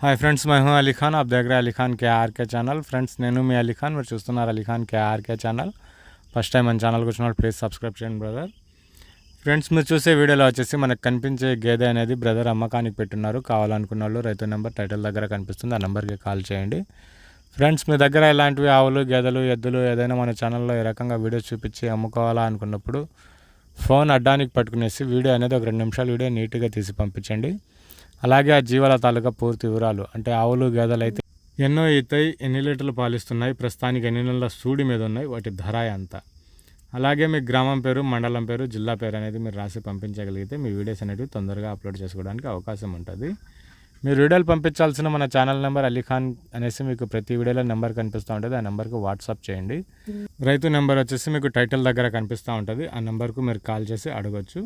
Hi friends మై హూ అలీ ఖాన్ ఆప్ దగ్గర అలీఖాన్ కేఆర్కే ఛానల్ ఫ్రెండ్స్ నేను మీ అలీ ఖాన్ మీరు చూస్తున్నారు Alikhan KRK channel first time మన ఛానల్కి వచ్చినప్పుడు ప్లీజ్ సబ్స్క్రైబ్ చేయండి బ్రదర్ ఫ్రెండ్స్ మీరు చూసే వీడియోలో వచ్చేసి మనకు కనిపించే గేదె అనేది బ్రదర్ అమ్మకానికి పెట్టున్నారు కావాలనుకున్న వాళ్ళు రైతు నెంబర్ టైటిల్ దగ్గర కనిపిస్తుంది ఆ నెంబర్కి కాల్ చేయండి ఫ్రెండ్స్ మీ దగ్గర ఇలాంటివి ఆవులు గేదెలు ఎద్దులు ఏదైనా మన ఛానల్లో ఏ రకంగా వీడియోస్ చూపించి అమ్ముకోవాలా అనుకున్నప్పుడు ఫోన్ అడ్డానికి పట్టుకునేసి వీడియో అనేది ఒక రెండు నిమిషాలు వీడియో నీట్గా తీసి పంపించండి అలాగే ఆ జీవాల తాలూకా పూర్తి వివరాలు. అంటే ఆవులు గేదెలు అయితే ఎన్నో ఈతాయి ఎన్ని లీటర్లు పాలిస్తున్నాయి ప్రస్తుతానికి ఎన్ని నెలల సూడి మీద ఉన్నాయి వాటి ధర ఎంత? అలాగే మీ గ్రామం పేరు మండలం పేరు జిల్లా పేరు అనేది మీరు రాసి పంపించగలిగితే మీ వీడియోస్ అనేవి తొందరగా అప్లోడ్ చేసుకోవడానికి అవకాశం ఉంటుంది. మీరు వీడియోలు పంపించాల్సిన మన ఛానల్ నెంబర్ అలీఖాన్ అనేసి మీకు ప్రతి వీడియోలో నెంబర్ కనిపిస్తూ ఉంటుంది. ఆ నెంబర్కి వాట్సాప్ చేయండి. రైతు నెంబర్ వచ్చేసి మీకు టైటిల్ దగ్గర కనిపిస్తూ ఉంటుంది. ఆ నెంబర్కు మీరు కాల్ చేసి అడగొచ్చు.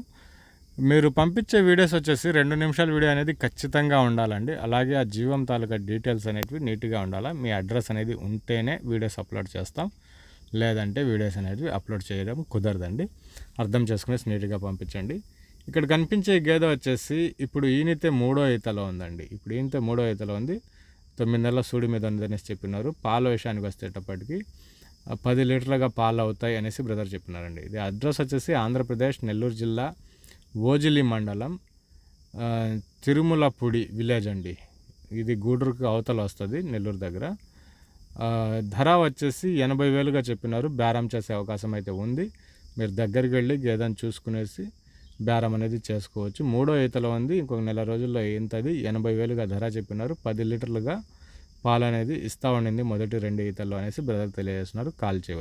మీరు పంపించే వీడియోస్ వచ్చేసి రెండు నిమిషాల వీడియో అనేది ఖచ్చితంగా ఉండాలండి. అలాగే ఆ జీవం తాలూకా డీటెయిల్స్ అనేటివి నీట్గా ఉండాలా. మీ అడ్రస్ అనేది ఉంటేనే వీడియోస్ అప్లోడ్ చేస్తాం. లేదంటే వీడియోస్ అనేవి అప్లోడ్ చేయడం కుదరదండి. అర్థం చేసుకునేసి నీట్గా పంపించండి. ఇక్కడ కనిపించే గేదె వచ్చేసి ఇప్పుడు ఈనితే మూడో ఈతలో ఉందండి. ఇప్పుడు ఈనితే మూడో ఈతలో ఉంది. తొమ్మిది నెలల సూడి మీద ఉందనేసి చెప్పినారు. పాల విషయానికి వచ్చేటప్పటికి పది లీటర్లుగా పాలు అవుతాయి అనేసి బ్రదర్ చెప్పినారండి. ఇది అడ్రస్ వచ్చేసి ఆంధ్రప్రదేశ్ నెల్లూరు జిల్లా ఓజిలి మండలం తిరుమలపూడి విలేజ్ అండి. ఇది గూడూరుకు అవతల వస్తుంది నెల్లూరు దగ్గర. ధర వచ్చేసి ఎనభై వేలుగా చెప్పినారు. బేరం చేసే అవకాశం అయితే ఉంది. మీరు దగ్గరికి వెళ్ళి గేదెని చూసుకునేసి బేరం అనేది చేసుకోవచ్చు. మూడో ఈతలో ఉంది. ఇంకొక నెల రోజుల్లో ఇంతది ఎనభై వేలుగా ధర చెప్పినారు. పది లీటర్లుగా పాలు అనేది ఇస్తా ఉండింది. మొదటి రెండు ఈతల్లో అనేసి బ్రదర్ తెలియజేస్తున్నారు. కాల్ చేయవచ్చు.